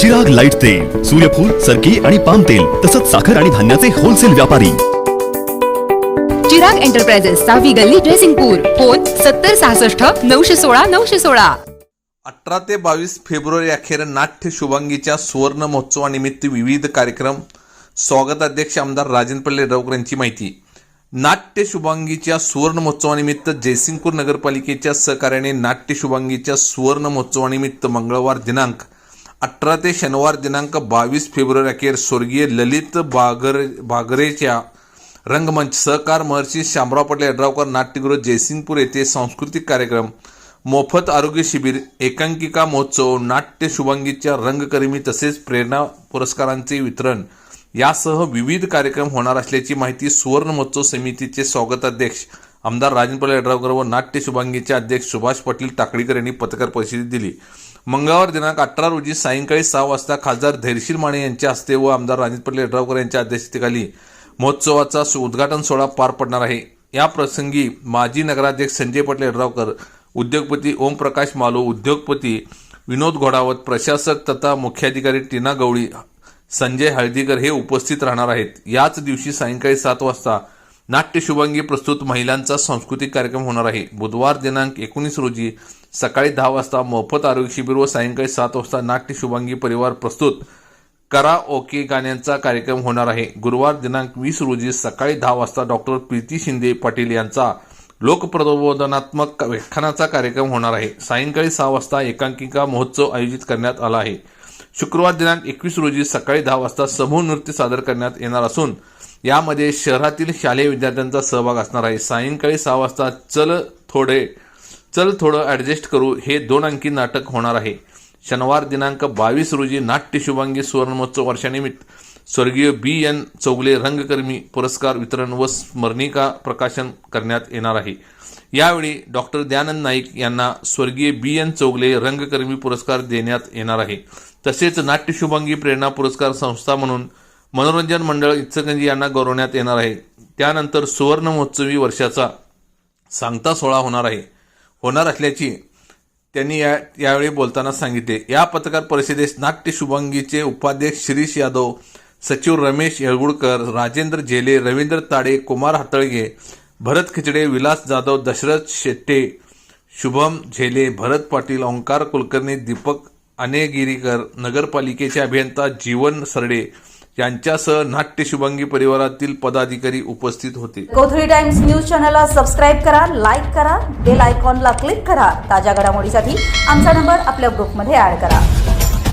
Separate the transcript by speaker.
Speaker 1: जग लाइट तेल सूर्यफूल सरकी आणि पाम तेल तसंच साखर आणि धान्याचे होलसेल व्यापारी.
Speaker 2: चिराग एंटरप्राइजेस सहावी गल्ली ड्रेसिंगपूर फोन सत्तर सहासष्ट नऊशे सोळा नऊशे सोळा.
Speaker 3: अठरा ते बावीस फेब्रुवारी अखेर नाट्य शुभांगीच्या सुवर्ण महोत्सवानिमित्त विविध कार्यक्रम. स्वागताध्यक्ष आमदार राजन पल्ले राऊकर यांची माहिती. नाट्य शुभांगीच्या सुवर्ण महोत्सवानिमित्त जयसिंगपूर नगरपालिकेच्या सहकार्याने नाट्य शुभांगीच्या सुवर्ण महोत्सवानिमित्त मंगळवार दिनांक अठरा ते शनिवार दिनांक बावीस फेब्रुवारी अखेर स्वर्गीय ललित बागर बागरेच्या रंगमंच सहकार महर्षी शामराव पटेल यड्रावकर नाट्यगृह जयसिंगपूर येथे सांस्कृतिक कार्यक्रम मोफत आरोग्य शिबिर एकांकिका महोत्सव नाट्य शुभांगीच्या रंगकर्मी तसेच प्रेरणा पुरस्कारांचे वितरण यासह विविध कार्यक्रम होणार असल्याची माहिती सुवर्ण महोत्सव समितीचे स्वागताध्यक्ष आमदार राजनपाल यड्रावकर व नाट्य शुभांगीचे अध्यक्ष सुभाष पाटील टाकळीकर यांनी पत्रकार परिषदेत दिली. मंगळवार दिनांक अठरा रोजी सायंकाळी सहा वाजता खासदार धैर्शील माने यांच्या हस्ते व आमदार राजनपाल यड्रावकर यांच्या अध्यक्षतेखाली महोत्सवाचा सु- उद्घाटन सोहळा पार पडणार आहे. या प्रसंगी माजी नगराध्यक्ष संजय पटेल यड्रावकर उद्योगपती ओमप्रकाश मालो उद्योगपती विनोद घोडावत प्रशासक तथा मुख्याधिकारी टीना गवळी संजय हळदीकर हे उपस्थित राहणार आहेत. याच दिवशी सायंकाळी सात वाजता नाट्य शुभांगी प्रस्तुत महिलांचा सांस्कृतिक कार्यक्रम होणार आहे. बुधवार दिनांक एकोणीस रोजी सकाळी दहा वाजता मोफत आरोग्य शिबिर व सायंकाळी सात वाजता नाट्य शुभांगी परिवार प्रस्तुत करा ओके गाण्यांचा कार्यक्रम होणार आहे. गुरुवार दिनांक वीस रोजी सकाळी दहा वाजता डॉक्टर प्रीती शिंदे पाटील यांचा लोकप्रबोधनात्मक व्याख्यानाचा कार्यक्रम होणार आहे. सायंकाळी सहा वाजता एकांकिका महोत्सव आयोजित करण्यात आला आहे. शुक्रवार दिनांक एकवीस रोजी सकाळी दहा वाजता समूह नृत्य सादर करण्यात येणार असून यामध्ये शहरातील शालेय विद्यार्थ्यांचा सहभाग असणार आहे. सायंकाळी सहा वाजता चल थोडे चल थोडं ॲडजस्ट करू हे दोन अंकी नाटक होणार आहे. शनिवार दिनांक बावीस रोजी नाट्य शुभांगी सुवर्णमहोत्सव वर्षानिमित्त स्वर्गीय बी एन चौगले रंगकर्मी पुरस्कार वितरण व स्मरणिका प्रकाशन करण्यात येणार आहे. यावेळी डॉक्टर दयानंद नाईक यांना स्वर्गीय बी एन चौगले रंगकर्मी पुरस्कार देण्यात येणार आहे. तसेच नाट्य शुभांगी प्रेरणा पुरस्कार संस्था म्हणून मनोरंजन मंडळ इचलकरंजी यांना गौरवण्यात येणार आहे. त्यानंतर सुवर्ण महोत्सवी वर्षाचा सांगता सोहळा होणार आहे. होणार असल्याची त्यांनी या यावेळी बोलताना सांगितले या पत्रकार परिषदेस नाट्य शुभंगीचे उपाध्यक्ष शिरीष यादव सचिव रमेश येळगुडकर राजेंद्र झेले रवींद्र ताडे कुमार हातळगे भरत खिचडे विलास जाधव दशरथ शेट्टे शुभम झेले भरत पाटील ओंकार कुलकर्णी दीपक अनेगिरीकर नगरपालिकेचे अभियंता जीवन सरडे यांच्यासह नाट्य शुभांगी परिवारातील पदाधिकारी उपस्थित होते.
Speaker 4: कोथळी टाइम्स न्यूज चॅनलला सबस्क्राईब करा लाईक करा बेल आयकॉनला क्लिक करा. ताज्या घडामोडीसाठी आमचा नंबर आपल्या ग्रुपमध्ये ऍड करा.